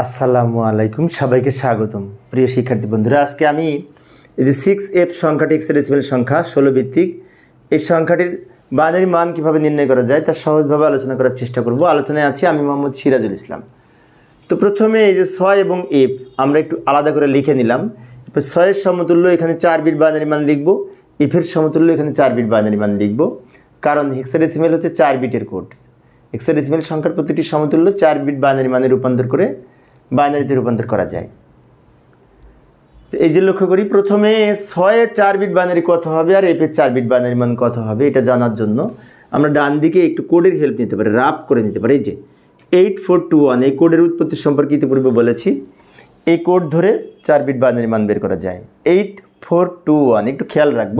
আসসালামু আলাইকুম, সবাইকে স্বাগতম। প্রিয় শিক্ষার্থী বন্ধুরা, আজকে আমি এই যে সিক্স এফ সংখ্যাটি এক্স ডেসিমেল সংখ্যা, ষোলো ভিত্তিক, এই সংখ্যাটির বাইনারি মান কীভাবে নির্ণয় করা যায় তা সহজভাবে আলোচনা করার চেষ্টা করব। আলোচনায় আছি আমি মোহাম্মদ সিরাজুল ইসলাম। তো প্রথমে এই যে ছয় এবং এফ আমরা একটু আলাদা করে লিখে নিলাম। এরপর ছয়ের সমতুল্য, এখানে চার বিট বাইনারি মান লিখব। এফের সমতুল্য, এখানে চার বিট বাইনারি মান লিখব। কারণ হেক্সাডেসিমেল হচ্ছে চার বিটের কোড হেক্সাডেসিমেল সংখ্যার প্রতিটি সমতুল্য চার বিট বাইনারি মানে রূপান্তর করে বাইনারিতে রূপান্তর করা যায়। তো এই যে লক্ষ্য করি, প্রথমে ছয়ে চার বিট বাইনারি কত হবে আর এফের চার বিট বাইনারি মান কত হবে এটা জানার জন্য আমরা ডান দিকে একটু কোডের হেল্প নিতে পারি রাপ করে নিতে পারি। এই যে এইট ফোর টু ওয়ান এই কোডের উৎপত্তি সম্পর্কে ইতিপূর্বে বলেছি। এই কোড ধরে চার বিট বাইনারি মান বের করা যায়। এইট ফোর টু ওয়ান একটু খেয়াল রাখব।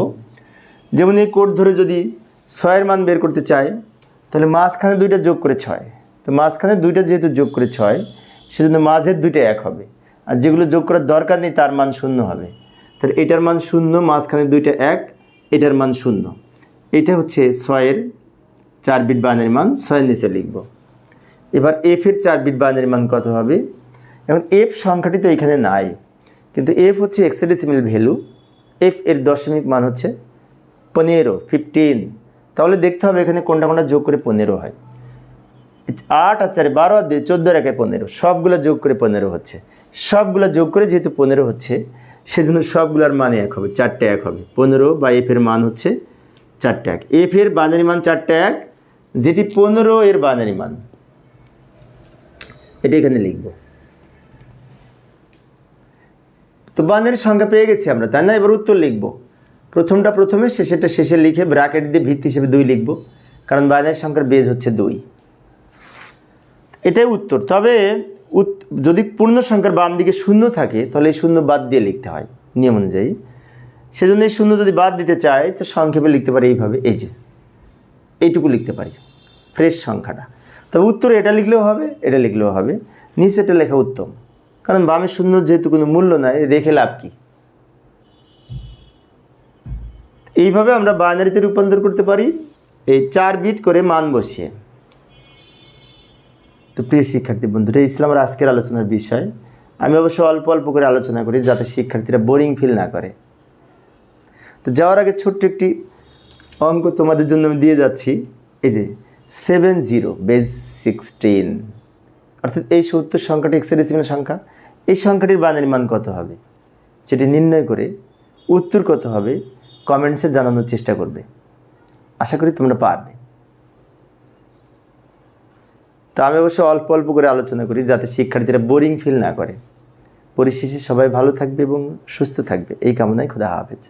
যেমন এই কোড ধরে যদি ছয়ের মান বের করতে চাই তাহলে মাঝখানে দুইটা যোগ করে ছয়। তো মাঝখানে দুইটা যেহেতু যোগ করে ছয় সেজন্য মাঝের দুইটা এক হবে। আর যেগুলো যোগ করার দরকার নেই, তার মান শূন্য হবে। তাহলে এটার মান শূন্য মাঝখানে দুইটা এক, এটার মান শূন্য। এটা হচ্ছে ছয়ের চার বিট বাইনারি মান, ছয়ের নিচে লিখব। এবার এফের চার বিট বাইনারি মান কত হবে? এখন এফ সংখ্যাটি তো এখানে নাই, কিন্তু এফ হচ্ছে এক্সেডেসিমেল ভ্যালু এফ এর দশমিক মান হচ্ছে পনেরো ফিফটিন তাহলে দেখতে হবে এখানে কোনটা কোনটা যোগ করে পনেরো হয়। আট আর চারে বারো আর চোদ্দ রেখে পনেরো। সবগুলো যোগ করে পনেরো হচ্ছে। সবগুলো যোগ করে যেহেতু পনেরো হচ্ছে, সেজন্য সবগুলোর মানে এক হবে, চারটে এক হবে। পনেরো বা এফের মান হচ্ছে চারটে এক। এফের বানারি মান চারটে এক, যেটি পনেরো এর বানারি মান। এটা এখানে লিখব। তো বানারি সংখ্যা পেয়ে গেছি আমরা, তাই না? এবার উত্তর লিখব। প্রথমটা প্রথমে, শেষেরটা শেষে লিখে ব্র্যাকেট দিয়ে ভিত্তি হিসেবে দুই লিখব, কারণ বাইনারি সংখ্যার বেজ হচ্ছে দুই। এটাই উত্তর। তবে যদি পূর্ণ সংখ্যার বাম দিকে শূন্য থাকে, তাহলে এই শূন্য বাদ দিয়ে লিখতে হয় নিয়ম অনুযায়ী। সেজন্য এই শূন্য যদি বাদ দিতে চায়, তো সংক্ষেপে লিখতে পারি এইভাবে, এই যে। এইটুকু লিখতে পারি ফ্রেশ সংখ্যাটা। তবে উত্তর এটা লিখলেও হবে, এটা লিখলেও হবে। নিচেটা লেখা উত্তম। কারণ বামে শূন্য যেহেতু কোনো মূল্য নাই, রেখে লাভ কী? এইভাবে আমরা বাইনারিতে রূপান্তর করতে পারি। এই চার বিট করে মান বসিয়ে। তো প্রিয় শিক্ষার্থী বন্ধুরা ছিল আমার আজকের আলোচনার বিষয়। আমি অবশ্য অল্প অল্প করে আলোচনা করি যাতে শিক্ষার্থীরা বোরিং ফিল না করে। তো যাওয়ার আগে ছোট্ট একটি অঙ্ক তোমাদের জন্য আমি দিয়ে যাচ্ছি। এই যে সেভেন জিরো বেজ সিক্সটিন অর্থাৎ এই সত্তর সংখ্যাটি এক্সেডেসিমেল সংখ্যা। এই সংখ্যাটির বানের মান কত হবে? সেটি নির্ণয় করে উত্তর কত হবে? কমেন্টসে জানানোর চেষ্টা করবে। আশা করি তোমরা পারবে। তো আমি অবশ্য অল্প অল্প করে আলোচনা করি যাতে শিক্ষার্থীরা বোরিং ফিল না করে। পরিশেষে সবাই ভালো থাকবে এবং সুস্থ থাকবে। এই কামনায় খোদা হাফেজ।